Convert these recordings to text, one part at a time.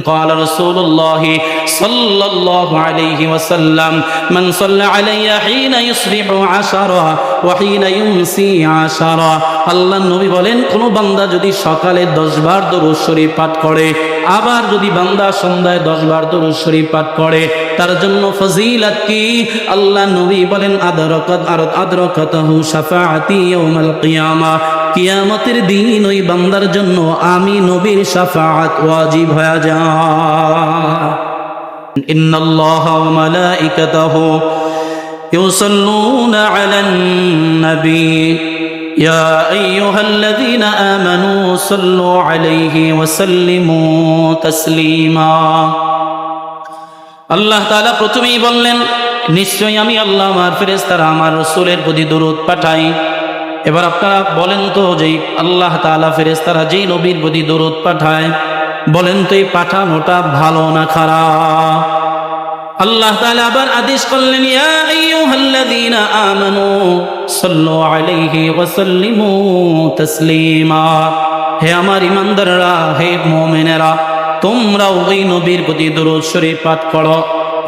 قال رسول الله صلى الله عليه وسلم من صلى علي حين يصبح عشرا وحين يمسي عشرا আল্লাহ নবী বলেন কোন বান্দা যদি সকালে দশ বার দরুদ শরীফ পাঠ করে আবার যদি বান্দা সন্ধ্যায় দশবার তরু শরীফ পাঠ করে, তার জন্য ফজিলত কি? আল্লাহ নবী বলেন, আদরকত আর আদরকতাহু শাফাআতি ইয়াউমাল কিয়ামা। কিয়ামতের দিন ওই বান্দার জন্য আমি নবীর সাফাত ওয়াজিব হয়ে যায় ইন্নাল্লাহা ওয়া মালাইকাতাহু ইউসাল্লুনা আলান নবী يا أيها الذين آمنوا صلوا عليه وسلموا تسليما আল্লাহ তাআলা প্রথমেই বললেন নিশ্চয়ই আমি আল্লাহ আমার ফেরেশতারা আমার রসুলের প্রতি দরুদ পাঠাই এবার আপনারা বলেন তো যে আল্লাহ তাআলা ফেরেশতারা যেই নবীর প্রতি দরুদ পাঠায় বলেন তো এই পাঠানোটা ভালো না খারাপ আল্লাহ তাআলা আবার আদেশ করলেন ইয়া আইয়ুহাল্লাযীনা আমানু সাল্লু হে আমার ইমানদাররা হে মুমিনেরা, তোমরাও ওই নবীর প্রতি দরুদ শরীফ পাঠ করো।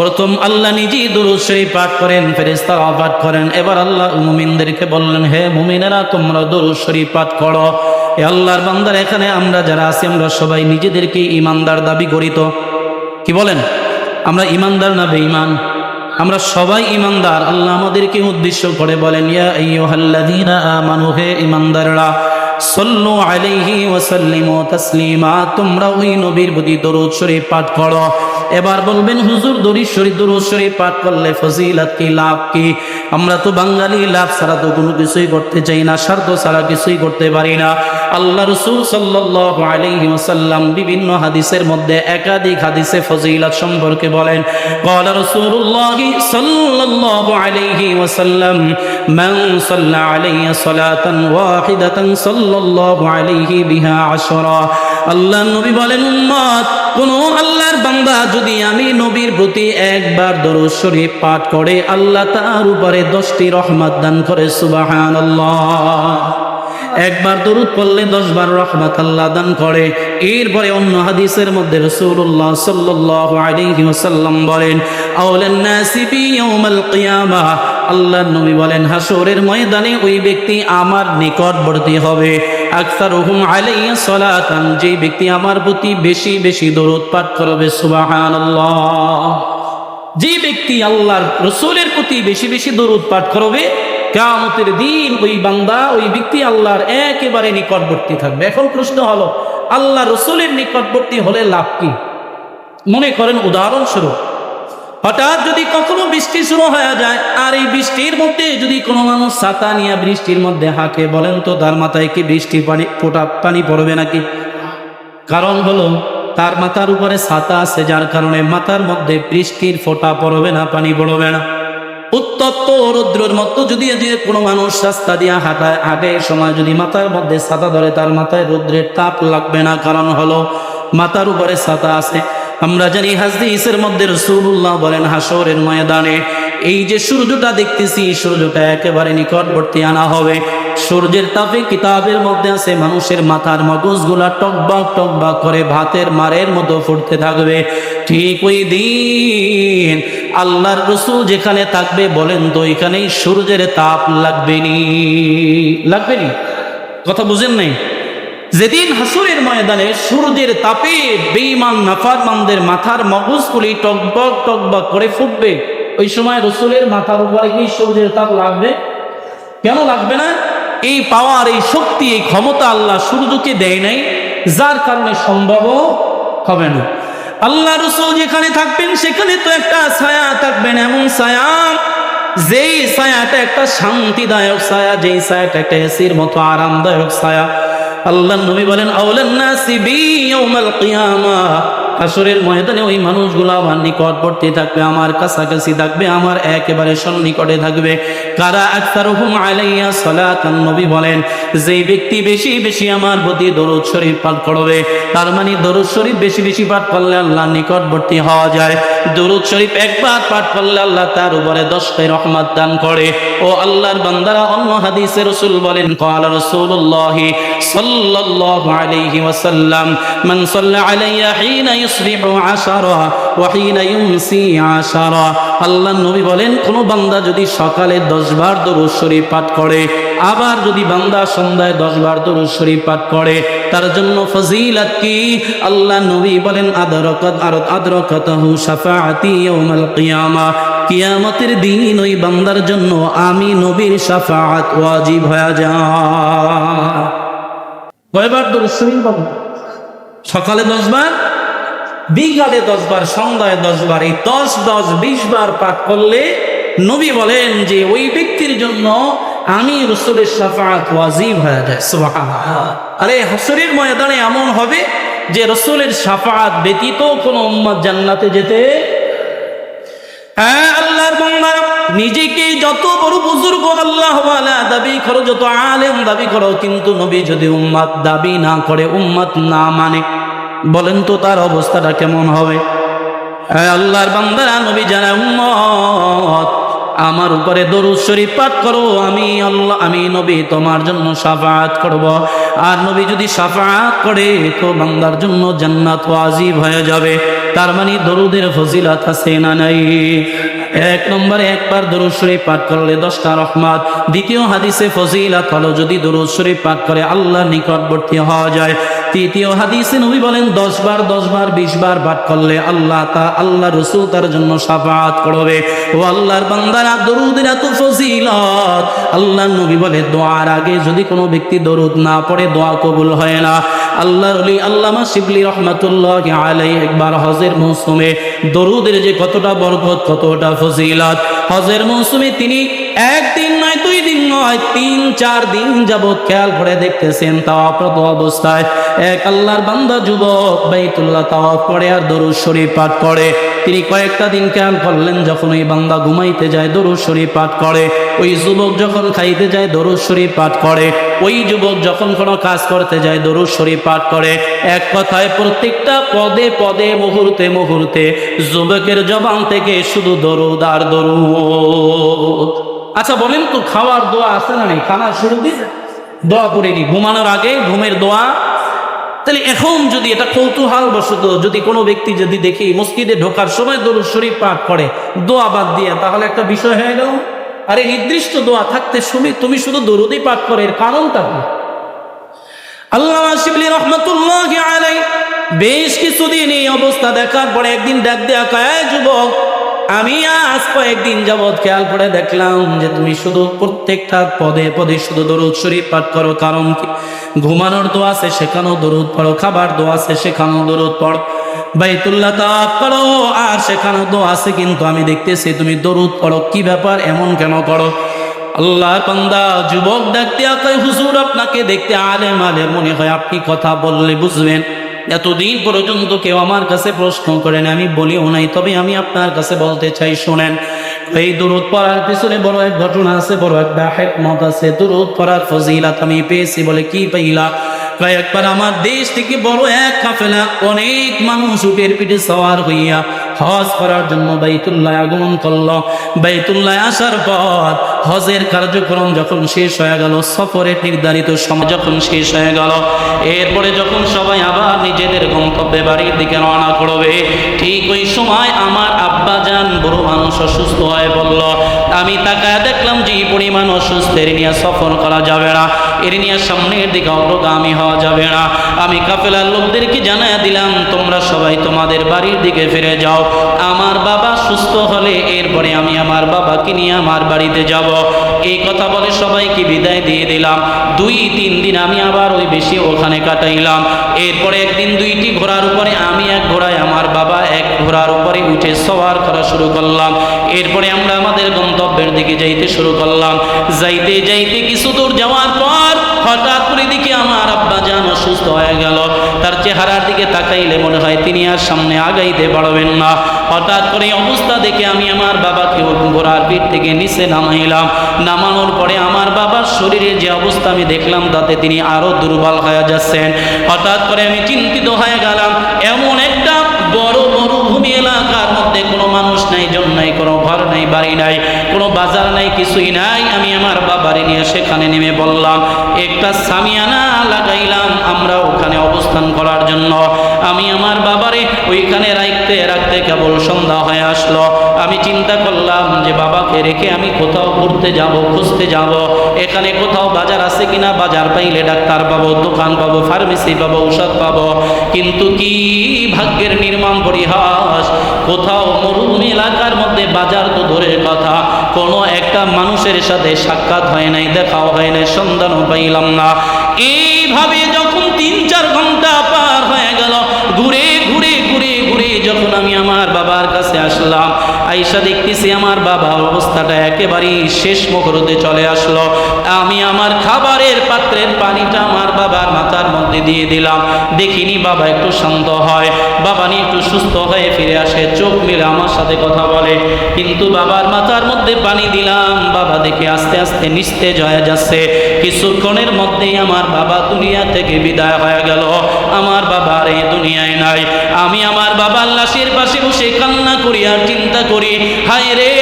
প্রথম আল্লাহ নিজেই দরুদ শরীফ পাঠ করেন ফেরেশতারা পাঠ করেন। এবার আল্লাহ মুমিনদেরকে বললেন, হে মুমিনেরা, তোমরা দরুদ শরীফ পাঠ করো। এ আল্লাহর বান্দার, এখানে আমরা যারা আছি, আমরা সবাই নিজেদেরকে ইমানদার দাবি করি কি বলেন? আমরা ইমানদার না বেঈমান? আমরা সবাই ইমানদার। আল্লাহ আমাদেরকে উদ্দেশ্য করে বলেন, ইয়া আইয়ুহাল্লাযীনা আমানু, হে ইমানদাররা, সল্লু আলাইহি ওয়া সাল্লিমু তাসলিমা, তোমরা ওই নবীর প্রতি দরুদ শরীফ পাঠ করো। এবার বলবেন হুজুর দরুদ শরীফ দরুদ শরীফ পাঠ করলে ফজিলত কি লাভ কি আমরা তো বাঙালি লাভ ছাড়া তো কোনো কিছুই করতে চাই না স্বার্থ ছাড়া কিছুই করতে পারি না আল্লাহ রসুল সাল্লাল্লাহু আলাইহি ওয়াসাল্লাম বিভিন্ন হাদিসের মধ্যে একাধিক হাদিসে ফজিলত সম্পর্কে বলেন قال رسول الله صلى الله عليه وسلم من صلى علي صلاة واحدة صلى الله عليه بها عشرا আল্লাহ নবী বলেন উম্মত কোন আল্লাহর বান্দা যদি আমি নবীর প্রতি একবার দরুদ শরীফ পাঠ করে আল্লাহ তার উপরে দশটি রহমত দান করে, সুবহানাল্লাহ। একবার দরুদ পড়লে দশ বার রহমত আল্লাহ দান করে। এরপরে অন্য হাদিসের মধ্যে রসুল্লাহ সাল্লাল্লাহু আলাইহি ওয়াসাল্লাম বলেন আল্লাহ নবী বলেন হাসরের ময়দানে ওই ব্যক্তি আমার নিকটবর্তী হবে। আকসারুহুম আলাইয়া সালাতান যে ব্যক্তি আমার প্রতি বেশি বেশি দরুদ পাঠ করবে, সুবহানাল্লাহ। যে ব্যক্তি আল্লাহর রসুলের প্রতি বেশি বেশি দরুদ পাঠ করবে কামতের দিন ওই বান্দা, ওই ব্যক্তি আল্লাহর একেবারে নিকটবর্তী থাকবে। এখন প্রশ্ন হলো, আল্লাহ রসুলের নিকটবর্তী হলে লাভ কি? মনে করেন, উদাহরণস্বরূপ হঠাৎ যদি কখনো বৃষ্টি শুরু হয়ে যায়, আর এই বৃষ্টির মধ্যে যদি কোনো মানুষ ছাতা নিয়ে বৃষ্টির মধ্যে হাঁকে, বলেন তো তার মাথায় কি বৃষ্টি পানি, ফোটা পানি পড়বে নাকি? কারণ হলো, তার মাথার উপরে ছাতা আছে, যার কারণে মাথার মধ্যে বৃষ্টির ফোঁটা পড়বে না, পানি পড়বে না। উত্তপ্ত রৌদ্রের মতো যদি কোনো মানুষ রাস্তা দিয়ে হাঁটায় হাঁটে সময় যদি মাথার মধ্যে ছাতা ধরে, তার মাথায় রৌদ্রের তাপ লাগবে না। কারণ হলো, মাথার উপরে ছাতা আছে আমরা জানি হাজদিসের মধ্যে রসুল্লাহ বলেন হাসরের ময়দানে, এই যে সূর্যটা দেখতেছি, সূর্যটা একেবারে নিকটবর্তী আনা হবে। সূর্যের তাপে কিতাবের মধ্যে আছে, মানুষের মাথার মগজগুলা টকবাক টকবাক করে ভাতের মারের মতো ফুটতে থাকবে। ঠিক ওই দিন আল্লাহর রসুল যেখানে থাকবে বলেন তো, এখানেই সূর্যের তাপ লাগবে নি লাগবে নি কথা বুঝেন নাই? যেদিন হাসুরের ময়দানে সূর্যের তাপে বেঈমান নাফারমানদের মাথার মগজগুলি টকবক টকবক করে ফুটবে, ওই সময় রসুলের মাথার উপরে কি সূর্যের তাপ লাগবে? কেন লাগবে না? এই পাওয়ার, এই শক্তি, এই ক্ষমতা আল্লাহ সূর্যকে দেয় নাই, যার কারণে সম্ভব হবে না। আল্লাহ রসুল যেখানে থাকবেন, সেখানে তো একটা ছায়া থাকবেন এমন ছায়া। যেই ছায়াটা একটা শান্তিদায়ক ছায়া, যেই ছায়াটা একটা এসির মতো আরামদায়ক ছায়া। আল্লাহ নবী বলেন আউলান নাসি বি ইয়াউমাল কিয়ামা। আসরের ময়দানে ওই মানুষগুলো আমার নিকটবর্তী থাকবে আমার কাছাকাছি থাকবে আমার একেবারে সন্নিকটে থাকবে কারা আকতারুহুম আলাইয়া সালাতান নবী বলেন যেই ব্যক্তি বেশি বেশি আমার প্রতি দরুদ শরীফ পাঠ করবে তার মানে দরুদ শরীফ বেশি বেশি পাঠ করলে আল্লাহ নিকটবর্তী হওয়া যায় দরুদ শরীফ একবার পাঠ করলে আল্লাহ তার উপরে দশটাই রহমত দান করে ও আল্লাহর বান্দারা অন্য হাদিসে রসুল বলেন قال رسول الله صلى الله عليه وسلم من صلى علي حين বান্দা যদি সকালে 10 বার দরুদ আবার যদি বান্দা সন্ধ্যায় 10 বার দরুদ শরীফ পাঠ করে, তার জন্য ফজিলত কি? আল্লাহ নবী বলেন, আদরকাত ইয়াউমাল কিয়ামা। কিয়ামতের দিন ওই বান্দার জন্য আমি নবীর শাফাআত ওয়াজিব হয়ে যায়। কয়বার দরুদ শরীফ সকালে দশ বার? বিকালে দশ বার সন্ধ্যায় দশ বার এই দশ দশ, বিশ বার পাঠ করলে নবী বলেন যে ওই ব্যক্তির জন্য আমি রসুলের সাফাত ওয়াজিব হয়ে যায়। আরে হাসরের ময়দানে এমন হবে যে রসুলের সাফাত ব্যতীত কোনো উম্মত জান্নাতে যেতে হ্যাঁ আল্লাহর বান্দা নিজেকে যত বড় বুজুর্গ আল্লাহ দাবি করো, যত আলেম দাবি করো, কিন্তু নবী যদি উম্মাত দাবি না করে, উম্মাত না মানে বলেন তো তার অবস্থাটা কেমন হবে? আল্লাহর বান্দারা, নবী জানা উম্মত, আমার উপরে দরুদ শরীফ পাঠ করো, আমি আল্লাহ, আমি নবী, তোমার জন্য সাফাত করব। আর নবী যদি সাফাত করে, তো বান্দার জন্য জান্নাত ওয়াজিব হয়ে যাবে। তার মানে দরুদের ফজিলত আছে না নাই? এক নম্বরে একবার দরুদ শরীফ পাঠ করলে দশটা রহমাত। দ্বিতীয় হাদিসে ফজিলত হলো, যদি দরুদ শরীফ পাঠ করে আল্লাহ নিকটবর্তী হওয়া যায় তৃতীয় হাদিসে নবী বলেন, দশ বার দশ বার, বিশ বার পাঠ করলে আল্লাহ তা আল্লাহ রসুল তার জন্য সাফাত করবে। ও আল্লাহর বান্দারা, দরুদের এত ফজিলত। আল্লাহ নবী বলে, দোয়ার আগে যদি কোনো ব্যক্তি দরুদ না পড়ে, দোয়া কবুল হয় না। আল্লাহ অলি আল্লামা শিবলি রহমাতুল্লাহ আলাই একবার হজের মৌসুমে দরুদের যে কতটা বরকত, কতটা ফজিলত হজের মৌসুমে তিনি একদিন নয়, দুই দিন নয়, তিন, চার দিন যাবৎ খেয়াল করে দেখতেছেন তাওয়াফরত অবস্থায়। এক আল্লাহর বান্দা যুবক বাইতুল্লাহ তাওয়াফ করে আর দরুদ শরীফ পাঠ করে তিনি কয়েকটা দিন খেয়াল করলেন, যখন ওই বান্দা ঘুমাইতে যায়, দরুদ শরীফ পাঠ করে। ওই যুবক যখন খাইতে যায়, দরুদ শরীফ পাঠ করে। ওই যুবক যখন কোনো কাজ করতে যায়, দরুদ শরীফ পাঠ করে। এক কথায় প্রত্যেকটা পদে পদে, মুহূর্তে মুহূর্তে, যুবকের জবান থেকে শুধু দরুদ আর দরুদ। আচ্ছা বলেন তো, খাওয়ার দোয়া আছে না নেই? খানা শুরু দিয়ে দোয়া করে নি। ঘুমানোর আগে ঘুমের দোয়া তাহলে এখন যদি এটা কৌতূহল বশত যদি কোনো ব্যক্তি যদি দেখি মসজিদে ঢোকার সময় দরুদ শরীফ পাঠ করে, দোয়া বাদ দিয়ে, তাহলে একটা বিষয় হয়ে গেল। আরে নির্দিষ্ট দোয়া থাকতে শুনি তুমি শুধু দরুদই পাঠ করে, এর কারণটা কি? বেশ কিছুদিন এই অবস্থা দেখার পরে একদিন ডাক দেয়া যুবক আমি আজ কয়েকদিন যাবৎ খেয়াল করে দেখলাম যে তুমি শুধু প্রত্যেকটা পদে পদে শুধু দরুদ শরীফ পাঠ করো, কারণ কি? ঘুমানোর দোয়া আছে, সেখানেও দরুদ পড়ো, খাবার দোয়া আছে, সেখানেও দরুদ পড়ো। বাইতুল্লাহ তাপ আর সেখানেও দোয়া আছে, কিন্তু আমি দেখতেছি তুমি দরুদ পড়ো। কি ব্যাপার? এমন কেন করো? আল্লাহর বান্দা, যুবক ডাকতে আকাই হুজুর, আপনাকে দেখতে আলেম আলেম মনে হয়, আপনি কথা বললে বুঝবেন। এতদিন পর্যন্ত কেউ আমার কাছে প্রশ্ন করেন, আমি বলিও নাই, তবে আমি আপনার কাছে বলতে চাই, শোনেন। এই দূরত পড়ার পিছনে বড় এক ঘটনা আছে, বড় একটা হেকমত আছে। দূরত পড়ার ফজিলাত আমি পেয়েছি বলে কি পাইলা? একবার আমার দেশ থেকে বড় এক কাফেলা অনেক মানুষ উটের পিঠে সওয়ার হইয়া হজ করার জন্য বাইতুল্লাহ আগমন করল। বাইতুল্লাহ আসার পর হজের কার্যক্রম যখন শেষ হয়ে গেল সফরের নির্ধারিত সময় যখন শেষ হয়ে গেল, এরপরে যখন সবাই আবার নিজেদের গন্তব্যে বাড়ির দিকে রওনা করবে, ঠিক ওই সময় আমার আব্বা যান বড় মানুষ অসুস্থ হয়ে পড়ল। আমি তাকায় দেখলাম যে পরিমাণ অসুস্থ এর নিয়ে সফর করা যাবে না। এর নিয়ে সামনের দিকে অগ্রগামী হওয়া যাবে না। আমি কাফেলার লোকদেরকে জানায় দিলাম, তোমরা সবাই তোমাদের বাড়ির দিকে ফিরে যাও। আমার বাবা সুস্থ হলে এরপরে আমি আমার বাবাকে নিয়ে আমার বাড়িতে যাব। এই কথা বলে সবাইকে বিদায় দিয়ে দিলাম। দুই, তিন দিন আমি আবার ওই বেশি ওখানে কাটাইলাম। এরপরে একদিন দুইটি ঘোড়ার উপরে আমি এক ঘোড়ায়, আমার বাবা এক ঘোড়ার উপরে উঠে সওয়ার করা শুরু করলাম। এরপরে আমরা আমাদের গন্তব্যের দিকে যাইতে শুরু করলাম। যাইতে যাইতে কিছু দূর যাওয়ার পর হঠাৎ করে দিকে আমার আব্বা যান অসুস্থ হয়ে গেল। তার চেহারার দিকে তাকাইলে মনে হয় তিনি আর সামনে আগাইতে পারবেন না। হঠাৎ করে অবস্থা দেখে আমি আমার বাবাকে ঘোড়ার পিঠ থেকে নিচে নামাইলাম। নামানোর পরে আমার বাবার শরীরে যে অবস্থা আমি দেখলাম, তাতে তিনি আরও দুর্বল হয়ে যাচ্ছেন। হঠাৎ করে আমি চিন্তিত হয়ে গেলাম, এমন মরুভূমি এলাকার মধ্যে কোনো মানুষ নাই জন নাই, কোনো ঘর নাই, বাড়ি নাই, কোনো বাজার নাই, কিছুই নাই, আমি আমার বাবারে নিয়ে সেখানে নেমে বললাম, একটা সামিয়ানা লাগাইলাম আমরা ওখানে অবস্থান করার জন্য। আমি আমার বাবারে ওইখানে রাখতে রাখতে কেবল সন্ধ্যা হয়ে আসলো। আমি চিন্তা করলাম যে বাবাকে রেখে আমি কোথাও ঘুরতে যাব, খুঁজতে যাব। এখানে কোথাও বাজার আছে কিনা? বাজার পাইলে ডাক্তার পাবো, দোকান পাবো ফার্মেসি পাবো, ঔষধ পাবো। কিন্তু কি ভাগ্যের নির্মাণ পরিহাস? কোথাও মরুভূমি এলাকার মধ্যে বাজার তো দূরের কথা। কোনো একটা মানুষের সাথে সাক্ষাৎ হয় নাই, দেখাও হয় নাই, সন্ধানও পাইলাম না। এইভাবে যখন তিন চার ঘণ্টা পার হয়ে গেল, ঘুরে ঘুরে ঘুরে ঘুরে যখন আমি আমার বাবার কাছে আসলাম আইসা দেখতেছি আমার বাবার অবস্থাটা একেবারেই শেষ মুহূর্তে চলে আসলো। আমি আমার খাবারের পাত্রের পানিটা আমার বাবার মাথার মধ্যে দিয়ে দিলাম। দেখিনি বাবা একটু শান্ত হয়। বাবা নিয়ে একটু সুস্থ হয়ে ফিরে আসে, চোখ মিলে আমার সাথে কথা বলে। কিন্তু বাবার মাথার মধ্যে পানি দিলাম। বাবা দেখে আস্তে আস্তে নিস্তেজ হয়ে যাচ্ছে। কিছুক্ষণের মধ্যেই আমার বাবা দুনিয়া থেকে বিদায় হয়ে গেল। আমার বাবার এই দুনিয়ায় নাই। আমি আমার বাবার লাশের পাশে বসে কান্না করি আর চিন্তা করি হায় রে,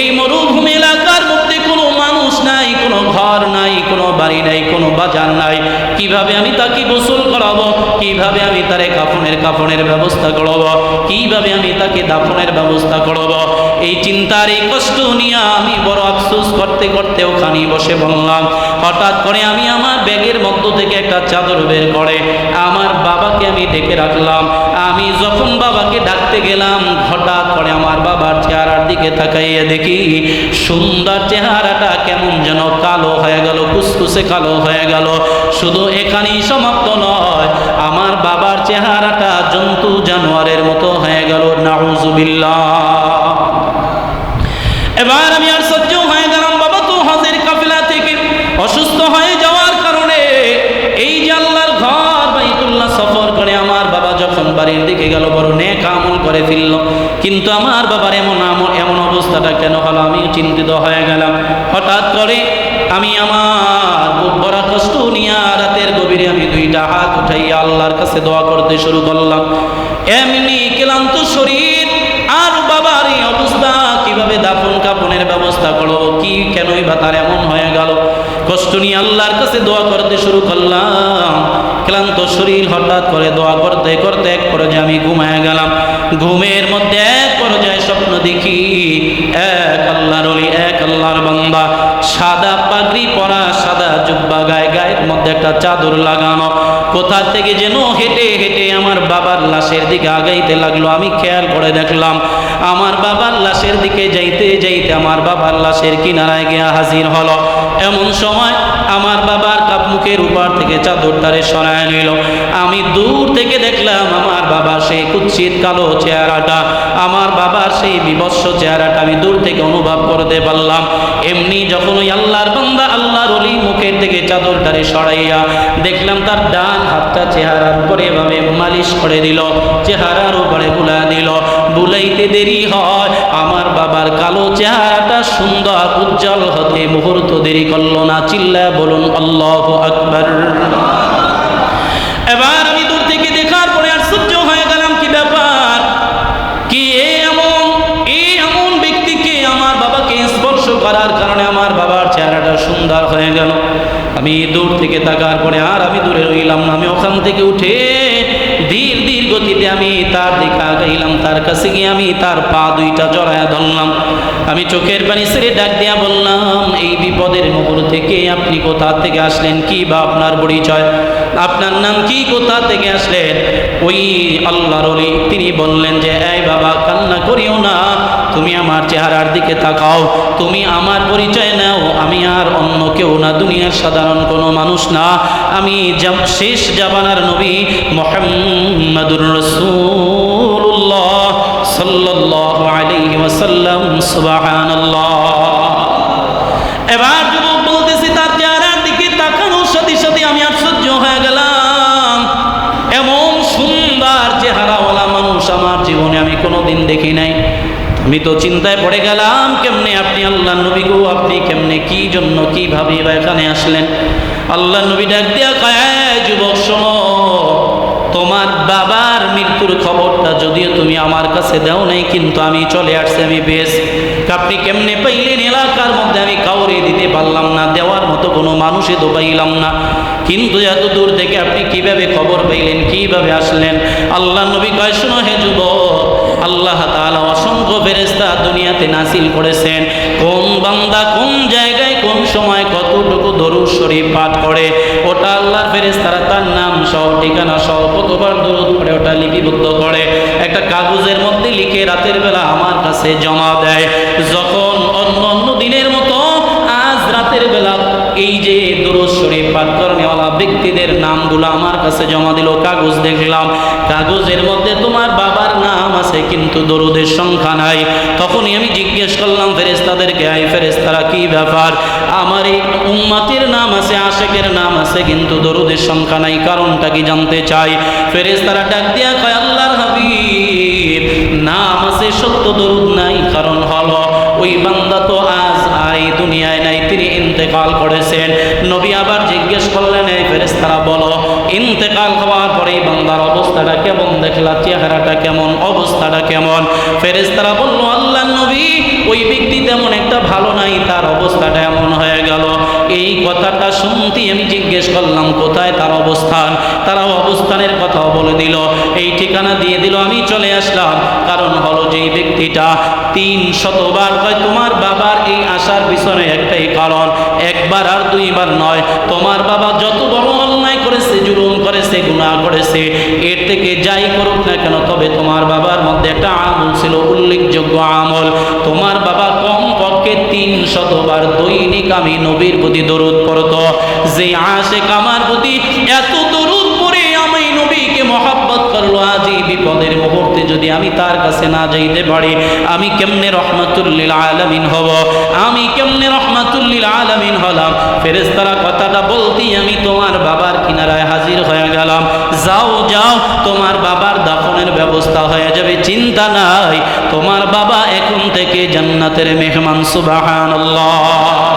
এই মরুভূমি এলাকার মধ্যে কোনো মানুষ নাই, কোনো ঘর নাই, কোনো বাড়ি নাই, কোনো বাজার নাই। কীভাবে আমি তাকে গোসল করাবো? কীভাবে আমি তারে কাফনের কাফনের ব্যবস্থা করব? কীভাবে আমি তাকে দাফনের ব্যবস্থা করব? এই চিন্তার এই কষ্ট নিয়ে আমি বড় আফসোস করতে করতে ওখানে বসে বললাম, হঠাৎ করে আমি আমার ব্যাগের মধ্য থেকে একটা চাদর বের করে আমার বাবাকে আমি ডেকে রাখলাম। আমি যখন বাবাকে ডাকতে গেলাম, হঠাৎ করে আমার বাবার চেহারার দিকে তাকাইয়ে দেখি, সুন্দর চেহারাটা কেমন যেন কালো হয়ে গেল কুসকুসে কালো হয়ে গেল। শুধু এখানেই সমাপ্ত নয়, আমার বাবার চেহারাটা জন্তু জানোয়ারের মতো হয়ে গেল, নাউজুবিল্লাহ। এবার আমি আর সহ্য হয়ে গেলাম বাবা, তো হজের কাফিলা থেকে অসুস্থ হয়ে যাওয়ার কারণে এই যে আল্লাহর ঘর বাইতুল্লাহ সফর করে, আমার বাবা যখন বাড়ির দিকে গেল, বড় নেক আমল করে ফিরল কিন্তু আমার বাবার এমন আমল, এমন অবস্থাটা কেন হলো? আমি চিন্তিত হয়ে গেলাম। হঠাৎ করে আমি আমার ভরা কষ্ট নিয়ে রাতের গভীরে আমি দুইটা হাত উঠাইয়া আল্লাহর কাছে দোয়া করতে শুরু করলাম। এমনি ক্লান্ত শরীর কাপনের ব্যবস্থা করো। কি কেনই বা তার এমন হয়ে গেল? কষ্ট নিয়ে আল্লাহর কাছে দোয়া করতে শুরু করলাম। ক্লান্ত শরীর হঠাৎ করে দোয়া করতে করতে এক পর্যায়ে আমি ঘুমায় গেলাম। ঘুমের মধ্যে এক পর্যায়ে স্বপ্ন দেখি এক আল্লাহর অলি এক আল্লাহর বান্দা। সাদা পাগড়ি পরা সাদা জুব্বা গায়ে, গায়ের মধ্যে একটা চাদর লাগানো। কোথা থেকে যেন হেঁটে হেঁটে আমার বাবার লাশের দিকে আগাইতে লাগল, আমি খেয়াল করে দেখলাম, আমার বাবার লাশের দিকে যাইতে যাইতে আমার বাবার লাশের কিনারায় গিয়া হাজির হলো। এমন সময় আমার বাবার কাপ মুখের উপর থেকে চাদরটারে সরায় নিল। আমি দূর থেকে দেখলাম আমার বাবার সেই কুচ্ছিত কালো চেহারাটা, আমার বাবার সেই বিভৎস চেহারাটা, আমি দূর থেকে অনুভব করতে পারলাম। এমনি যখন ওই আল্লাহর বান্দা আল্লাহর অলি মুখের থেকে চাদরটারে সরাইয়া দেখলাম তার ডান হাতটা চেহারার উপরে এভাবে মালিশ করে দিল, চেহারার উপরে বুলা দিল বুলাইতে দেরি হয়, আমার বাবার কালো চেহারাটা সুন্দর, উজ্জ্বল হতে মুহূর্ত দেরি করল না চিল্লা বলুন, আল্লাহ আকবর। এবার আমি করার কারণে আমার বাবার চেহারাটা সুন্দর হয়ে গেল। আমি দূর থেকে তাকার পরে আর আমি দূরে রইলাম না। আমি ওখান থেকে উঠে ধীর ধীর গতিতে আমি তার দিকে আগাইলাম। তার কাছে গিয়ে আমি তার পা দুইটা জড়ায়া ধরলাম। আমি চোখের পানি ছেড়ে ডাক দিয়া বললাম, এই বিপদের মুহূর্ত থেকে আপনি কোথা থেকে আসলেন? কি বা আপনার পরিচয়? আপনার নাম কি? কোথা থেকে আসলেন? ওই আল্লাহর তিনি বললেন যে, এই বাবা, কান্না করিও না। তুমি আমার চেহারার দিকে তাকাও। তুমি আমার পরিচয় নাও। আমি আর অন্য কেউ না। দুনিয়ার সাধারণ কোনো মানুষ না। আমি শেষ জাবানার নবী মোহাম্মদুর রসুল্লাহ আলাইহি ওয়াসাল্লাম। সুবহানাল্লাহ। এবার আমি তো চিন্তায় পড়ে গেলাম, কেমনে আপনি আল্লাহ নবী গো? আপনি কেমনে, কি জন্য, কীভাবে বা এখানে আসলেন? আল্লাহ নবী ডাক দিয়া কয় যুবক, শোনো, তোমার বাবার মৃত্যুর খবরটা যদিও তুমি আমার কাছে দাও নাই, কিন্তু আমি চলে আসছি, আমি বেশ, আপনি কেমনে পাইলেন? এলাকার মধ্যে আমি কাউরে দিতে পারলাম না, দেওয়ার মতো কোনো মানুষে তো পাইলাম না। কিন্তু এত দূর থেকে আপনি কীভাবে খবর পাইলেন, কীভাবে আসলেন? আল্লাহ নবী অসংখ্য ফেরেস্তা দুনিয়াতে নাসিল করেছেন। কোন বান্দা কোন জায়গায় কোন সময় কতটুকু দরুদ শরীফ পাঠ করে, ওটা আল্লাহর ফেরেস্তারা তার নাম সহ ঠিকানা সহ কতবার দরুদ করে ওটা লিপিবদ্ধ করে। একটা কাগজের মধ্যে লিখে রাতের বেলা আমার কাছে জমা দেয়। যখন অন্য অন্য দিনের মতো রাতের বেলা এই যে দরুদ শরীফ পাঠ করেওয়ালা ব্যক্তিদের নামগুলো আমার কাছে জমা দিল, কাগজ দেখলাম। কাগজের মধ্যে তোমার বাবার নাম আছে, কিন্তু দরুদের সংখ্যা নাই। তখনই আমি জিজ্ঞেস করলাম ফেরেস্তাদেরকে আই ফেরেস্তারা কি ব্যাপার? আমার এই উম্মাতির নাম আছে, আশেকের নাম আছে, কিন্তু দরুদের সংখ্যা নাই, কারণটা কি জানতে চাই? ফেরেস্তারা ডাক দিয়া কয়, আল্লাহর হাবিব, নাম আছে, সত্য দরুদ নাই, কারণ হলো ওই বান্দা তো আজ আর এই দুনিয়ায় নাই, তিনি ইন্তেকাল করেছেন। নবী আবার জিজ্ঞেস করলেন, এই ফেরেস্তারা বলো, ইন্তেকাল হওয়ার পরে বান্দার অবস্থাটা কেমন? দেখলা চেহারাটা কেমন? অবস্থাটা কেমন? ফেরেস্তারা বলল আল্লাহ নবী, ওই ব্যক্তি তেমন একটা ভালো নাই, তার অবস্থাটা এমন হয়ে গেল। এই কথাটা শুনতে আমি জিজ্ঞেস করলাম, কোথায় তার অবস্থান? তারা অবস্থানের কথাও বলে দিল। এই ঠিকানা দিয়ে দিল, আমি চলে আসলাম। কারণ হলো যে ব্যক্তিটা তিন শতবার হয় তোমার বাবার এই আসার পিছনে একটাই কারণ, একবার আর দুইবার নয়। তোমার বাবা যত বড় অন্যায় করেছে, জুলুম করেছে, গুনাহ করেছে, এর থেকে যাই করুক না কেন, তবে তোমার বাবার মধ্যে একটা আমল ছিল, উল্লেখযোগ্য আমল। তোমার বাবা কম পক্ষে তিন শতবার দৈনিক আমি নবীর প্রতি দরুদ পড়তো। যে আশেক আমার প্রতি এত দরুদ করল আজ এই বিপদের মুহূর্তে যদি আমি তার কাছে না যাইতে পারি, আমি কেমনে রহমাতুল্লিল আলামিন হব? আমি কেমনে রহমাতুল্লিল আলামিন হলাম? ফেরেশতারা কথাটা বলতেই আমি তোমার বাবার কিনারায় হাজির হয়ে গেলাম। যাও যাও, তোমার বাবার দাফনের ব্যবস্থা হয়ে যাবে, চিন্তা নাই। তোমার বাবা এখন থেকে জান্নাতের মেহমান, সুবহানাল্লাহ।